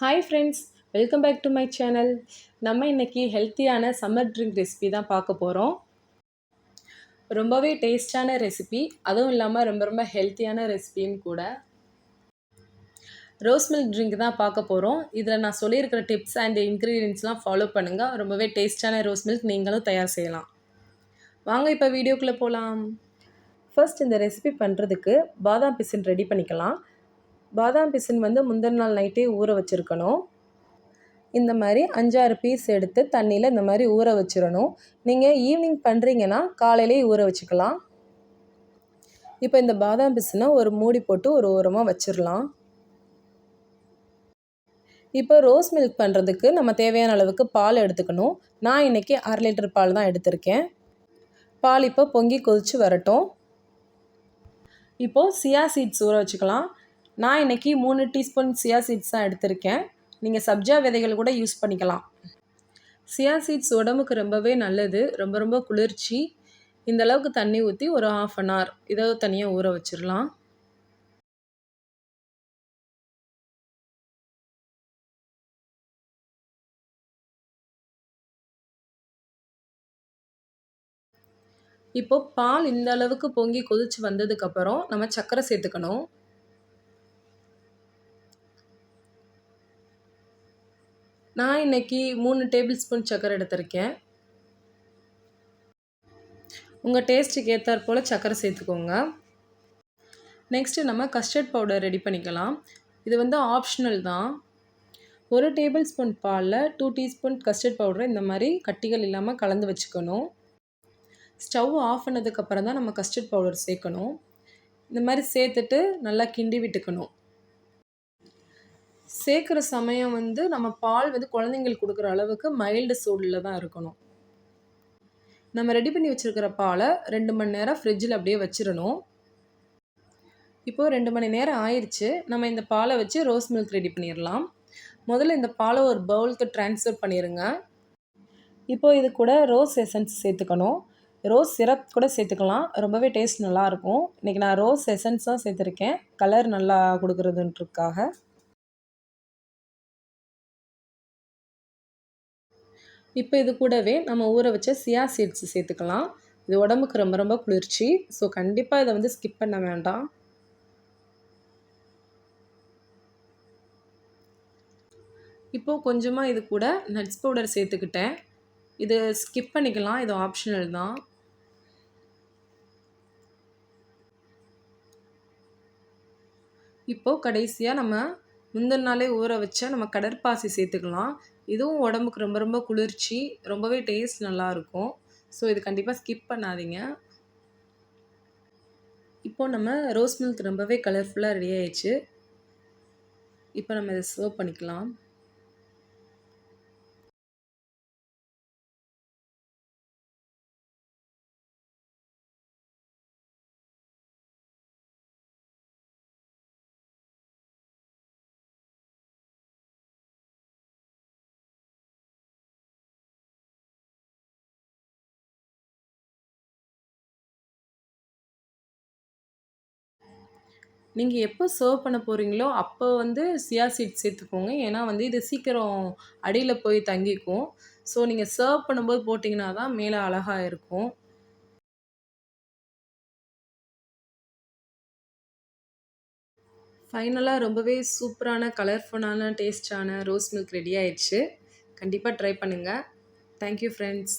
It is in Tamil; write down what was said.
Hi friends welcome back to my channel நம்ம இன்னைக்கு ஹெல்த்தியான சம்மர் ட்ரிங்க் ரெசிபி தான் பார்க்க போகிறோம் ரொம்பவே டேஸ்டான ரெசிபி அதுவும் இல்லாமல் ரொம்ப ரொம்ப ஹெல்த்தியான ரெசிபியும் கூட ரோஸ் மில்க் ட்ரிங்க் தான் பார்க்க போகிறோம் இதில் நான் சொல்லியிருக்கிற டிப்ஸ் அண்ட் இன்க்ரீடியன்ஸ்லாம் ஃபாலோ பண்ணுங்கள் ரொம்பவே டேஸ்டான ரோஸ் மில்க் நீங்களும் தயார் செய்யலாம். வாங்க இப்போ வீடியோக்குள்ளே போகலாம் ஃபர்ஸ்ட் இந்த ரெசிபி பண்ணுறதுக்கு பாதாம் பிசின் ரெடி பண்ணிக்கலாம். பாதாம் பிசின் வந்து முந்தின நாள் நைட்டே ஊற வச்சுருக்கணும். இந்த மாதிரி அஞ்சாறு பீஸ் எடுத்து தண்ணியில் இந்த மாதிரி ஊற வச்சிடணும். நீங்கள் ஈவினிங் பண்ணுறீங்கன்னா காலையிலே ஊற வச்சுக்கலாம். இப்போ இந்த பாதாம் பிசினை ஒரு மூடி போட்டு ஒரு ஓரமாக வச்சிடலாம். இப்போ ரோஸ் மில்க் பண்ணுறதுக்கு நம்ம தேவையான அளவுக்கு பால் எடுத்துக்கணும். நான் இன்றைக்கி அரை லிட்டர் பால் தான் எடுத்திருக்கேன். பால் இப்போ பொங்கி கொதித்து வரட்டும். இப்போது சியா சீட்ஸ் ஊற வச்சுக்கலாம். நான் இன்றைக்கி மூணு டீஸ்பூன் சியா சீட்ஸ் தான் எடுத்திருக்கேன். நீங்கள் சப்ஜா விதைகள் கூட யூஸ் பண்ணிக்கலாம். சியா சீட்ஸ் உடம்புக்கு ரொம்பவே நல்லது. ரொம்ப ரொம்ப குளிர்ச்சி. இந்த அளவுக்கு தண்ணி ஊற்றி ஒரு ஆஃப் அன் ஹவர் இதை தனியாக ஊற வச்சிடலாம். இப்போ பால் இந்த அளவுக்கு பொங்கி கொதிச்சு வந்ததுக்கப்புறம் நம்ம சர்க்கரை சேர்த்துக்கணும். நான் இன்னைக்கு மூணு டேபிள் ஸ்பூன் சக்கரை எடுத்திருக்கேன். உங்கள் டேஸ்ட்டுக்கு ஏற்றாற் போல் சக்கரை சேர்த்துக்கோங்க. நெக்ஸ்ட்டு நம்ம கஸ்டர்ட் பவுடர் ரெடி பண்ணிக்கலாம். இது வந்து ஆப்ஷனல் தான். ஒரு டேபிள் ஸ்பூன் பாலில் டூ டீஸ்பூன் கஸ்டர்ட் பவுடரை இந்த மாதிரி கட்டிகள் இல்லாமல் கலந்து வச்சுக்கணும். ஸ்டவ் ஆஃப் பண்ணதுக்கப்புறம் தான் நம்ம கஸ்டர்ட் பவுடர் சேர்க்கணும். இந்த மாதிரி சேர்த்துட்டு நல்லா கிண்டி விட்டுக்கணும். சேர்க்குற சமயம் வந்து நம்ம பால் வந்து குழந்தைங்களுக்கு கொடுக்குற அளவுக்கு மைல்டு சூடில் தான் இருக்கணும். நம்ம ரெடி பண்ணி வச்சுருக்கிற பாலை ரெண்டு மணி நேரம் ஃப்ரிட்ஜில் அப்படியே வச்சிடணும். இப்போது ரெண்டு மணி நேரம் ஆயிடுச்சு நம்ம இந்த பாலை வச்சு ரோஸ் மில்க் ரெடி பண்ணிடலாம். முதல்ல இந்த பாலை ஒரு பவுலுக்கு ட்ரான்ஸ்ஃபர் பண்ணிடுங்க இப்போது இது கூட ரோஸ் எசன்ஸ் சேர்த்துக்கணும். ரோஸ் சிரப் கூட சேர்த்துக்கலாம். ரொம்பவே டேஸ்ட் நல்லாயிருக்கும் இன்றைக்கி நான் ரோஸ் எசன்ஸ் தான் சேர்த்துருக்கேன். கலர் நல்லா கொடுக்குறதுன்றதுக்காக. இப்போ இது கூடவே நம்ம ஊற வச்ச சியா சீட்ஸ் சேர்த்துக்கலாம். இது உடம்புக்கு ரொம்ப ரொம்ப குளிர்ச்சி. ஸோ கண்டிப்பாக இதை வந்து ஸ்கிப் பண்ண வேண்டாம். இப்போது கொஞ்சமாக இது கூட நட்ஸ் பவுடர் சேர்த்துக்கிட்டேன். இது ஸ்கிப் பண்ணிக்கலாம். இது ஆப்ஷனல் தான். இப்போது கடைசியாக நம்ம முந்தின நாளே ஊற வச்ச நம்ம கடற்பாசி சேர்த்துக்கலாம். இதுவும் உடம்புக்கு ரொம்ப ரொம்ப குளிர்ச்சி ரொம்பவே டேஸ்ட் நல்லாயிருக்கும் ஸோ இது கண்டிப்பாக ஸ்கிப் பண்ணாதீங்க. இப்போது நம்ம ரோஸ் மில்க் ரொம்பவே கலர்ஃபுல்லாக ரெடி ஆயிடுச்சு. இப்போ நம்ம இதை சர்வ் பண்ணிக்கலாம். நீங்கள் எப்போ சர்வ் பண்ண போகிறீங்களோ அப்போ வந்து சியா சீட் சேர்த்துக்கோங்க. ஏன்னா வந்து இது சீக்கிரம் அடியில் போய் தங்கிக்கும். ஸோ நீங்கள் சர்வ் பண்ணும்போது போட்டிங்கன்னா தான் மேலே அழகாக இருக்கும். ஃபைனலாக ரொம்பவே சூப்பரான கலர்ஃபுல்லான டேஸ்டான ரோஸ் மில்க் ரெடி ஆயிடுச்சு. கண்டிப்பாக ட்ரை பண்ணுங்கள் தேங்க்யூ ஃப்ரெண்ட்ஸ்